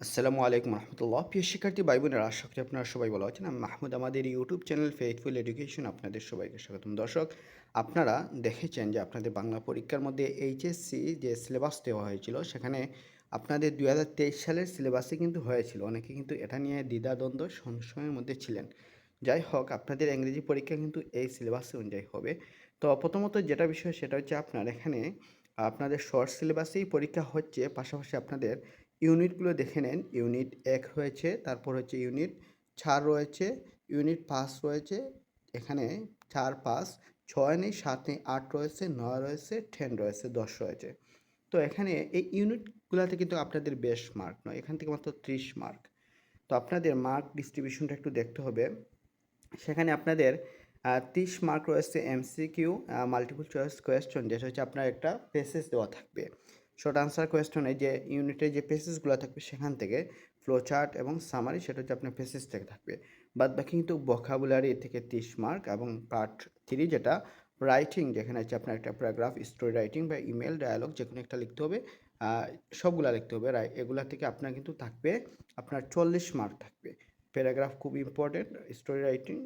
আসসালামু আলাইকুম রহমতুল্লাহ। প্রিয় শিক্ষার্থী ভাই বোনেরা আশা করি আপনারা সবাই ভালো আছেন। আমি মাহমুদ আমাদের ইউটিউব চ্যানেল ফেথফুল এডুকেশন আপনাদের সবাইকে স্বাগতম। দর্শক, আপনারা দেখেছেন যে আপনাদের বাংলা পরীক্ষার মধ্যে এইচএসসি যে সিলেবাস দেওয়া হয়েছিল, সেখানে আপনাদের দুই হাজার তেইশ সালের সিলেবাসে কিন্তু হয়েছিল। অনেকে কিন্তু এটা নিয়ে দ্বিধাদ্বন্দ্ব, সংশয়ের মধ্যে ছিলেন। যাই হোক, আপনাদের ইংরেজি পরীক্ষা কিন্তু এই সিলেবাসে অনুযায়ী হবে। তো প্রথমত যেটা বিষয়, সেটা হচ্ছে আপনার এখানে আপনাদের শর্ট সিলেবাসেই পরীক্ষা হচ্ছে। পাশাপাশি আপনাদের ইউনিটগুলো দেখে নেন। ইউনিট এক রয়েছে, তারপর হচ্ছে ইউনিট চার রয়েছে, ইউনিট পাঁচ রয়েছে, এখানে চার, পাঁচ, ছয় নেই, সাত নেই, আট রয়েছে, নয় রয়েছে টেন রয়েছে, দশ রয়েছে। তো এখানে এই ইউনিটগুলোতে কিন্তু আপনাদের বেশ মার্ক নয়, এখান থেকে মাত্র ত্রিশ মার্ক তো আপনাদের মার্ক ডিস্ট্রিবিউশনটা একটু দেখতে হবে। সেখানে আপনাদের ত্রিশ মার্ক রয়েছে এমসিকিউ মাল্টিপল চয়েস কোয়েশ্চন যেটা হচ্ছে আপনার একটা পেসেস দেওয়া থাকবে। শর্ট আনসার কোয়েশ্চনে যে ইউনিটের যে পেসেসগুলো থাকবে সেখান থেকে ফ্লো চার্ট এবং সামারি সেটা হচ্ছে আপনার পেসেস থেকে থাকবে। বাদ বাকি কিন্তু বকাবুলারি থেকে তিরিশ মার্ক এবং পার্ট থ্রি যেটা রাইটিং যেখানে হচ্ছে আপনার একটা প্যারাগ্রাফ স্টোরি রাইটিং বা ইমেল ডায়ালগ যে কোনো একটা লিখতে হবে সবগুলা লিখতে হবে রাই এগুলা থেকে আপনার কিন্তু থাকবে আপনার চল্লিশ মার্ক থাকবে। প্যারাগ্রাফ খুব important story writing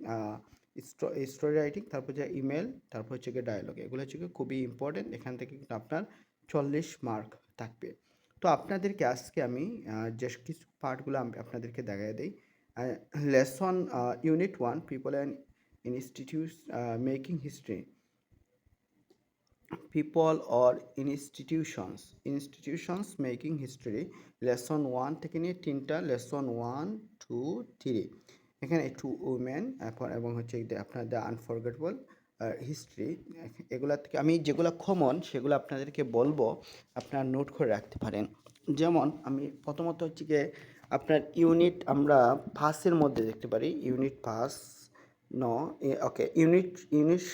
story writing তারপর যে ইমেল তারপর হচ্ছে গিয়ে ডায়ালগ এগুলো হচ্ছে খুবই ইম্পর্টেন্ট এখান থেকে কিন্তু আপনার চল্লিশ মার্ক থাকবে। তো আপনাদেরকে আজকে আমি যে কিছু পার্টগুলো আমি আপনাদেরকে দেখাই দিই। Lesson unit one people and institute making history people or institutions institutions making history lesson one থেকে নিয়ে তিনটা লেসন ওয়ান টু থ্রি এখানে টু উমেন এবং হচ্ছে আপনার দ্য আনফরগেটেবল হিস্ট্রি এগুলা থেকে আমি যেগুলো কমন সেগুলো আপনাদেরকে বলব আপনারা নোট করে রাখতে পারেন। যেমন আমি প্রথমত হচ্ছে গিয়ে আপনার ইউনিট আমরা পাসের মধ্যে দেখতে পারি ইউনিট পাস ন ওকে ইউনিট ইউনিট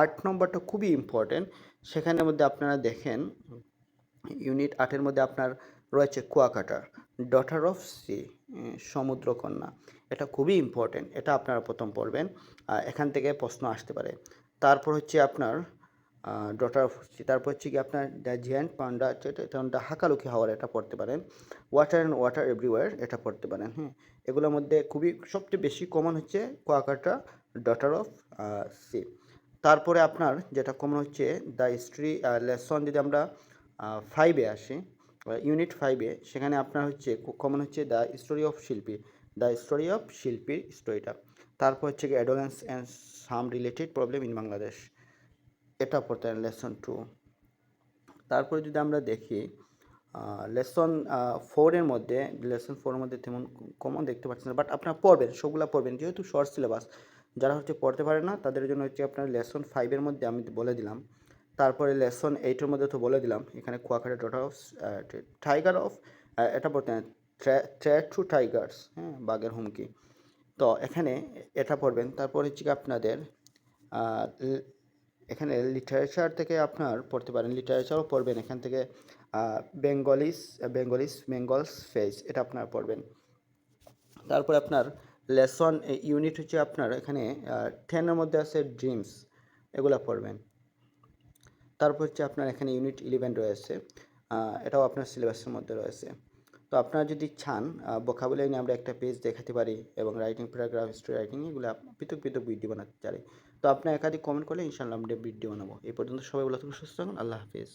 আট নম্বরটা খুবই ইম্পর্টেন্ট সেখানের মধ্যে আপনারা দেখেন ইউনিট আটের মধ্যে আপনার রয়েছে কুয়াকাটা ডটার অফ সি সমুদ্রকন্যা। এটা খুবই ইম্পর্টেন্ট এটা আপনারা প্রথম পড়বেন। এখান থেকে প্রশ্ন আসতে পারে। তারপর হচ্ছে আপনার ডটার তারপর হচ্ছে কি আপনার the giant panda the Hakaluki Haor এটা পড়তে পারেন। ওয়াটার অ্যান্ড ওয়াটার এভরিওয়ার এটা পড়তে পারেন হ্যাঁ এগুলোর মধ্যে খুবই সবচেয়ে বেশি কমন হচ্ছে কোয়াকাটা ডটার অফ সি। তারপরে আপনার যেটা কমন হচ্ছে দ্য হিস্ট্রি লেসন যদি আমরা ফাইভে আসি ইউনিট ফাইভে সেখানে আপনার হচ্ছে কমন হচ্ছে the story of Shilpi the story of শিল্পীর স্টোরিটা তারপর হচ্ছে adolescence and some related problem in Bangladesh এটা পড়তে লেসন টু তারপরে যদি আমরা দেখি লেসন ফোরের মধ্যে লেসন ফোরের মধ্যে তেমন কমন দেখতে পাচ্ছেন না বাট আপনারা পড়বেন, সবগুলো পড়বেন, যেহেতু শর্ট সিলেবাস যারা হচ্ছে পড়তে পারে না, তাদের জন্য হচ্ছে আপনার লেসন ফাইভের মধ্যে আমি বলে দিলাম। তারপরে লেসন এইটের মধ্যে তো বলে দিলাম, এখানে Kuakata dot of tiger of এটা পড়তে ট্র্যাক টু টাইগার্স হ্যাঁ বাঘের হুমকি। তো এখানে এটা পড়বেন। তারপর হচ্ছে কি আপনাদের এখানে লিটারেচার থেকে আপনার পড়তে পারেন। লিটারেচারও পড়বেন এখান থেকে বেঙ্গলিস বেঙ্গলিস বেঙ্গলস ফেস এটা আপনার পড়বেন। তারপর আপনার লেসন ইউনিট হচ্ছে আপনার এখানে টেনের মধ্যে আছে ড্রিমস এগুলো পড়বেন। তারপর হচ্ছে আপনার এখানে ইউনিট ইলেভেন রয়েছে এটাও আপনার সিলেবাসের মধ্যে রয়েছে। তো আপনারা যদি চান বকাবুলাই নিয়ে আমরা একটা পেজ দেখাতে পারি এবং রাইটিং প্যারাগ্রাফ স্টোরি রাইটিং এগুলো পৃথক পৃথক ভিডিও বানাতে চাই। তো আপনার একাধিক কমেন্ট করলে ইনশাল্লাহ আমরা ভিডিও বানাবো। এই পর্যন্ত সবাই বলে সুস্থ থাকুন, আল্লাহ হাফিজ।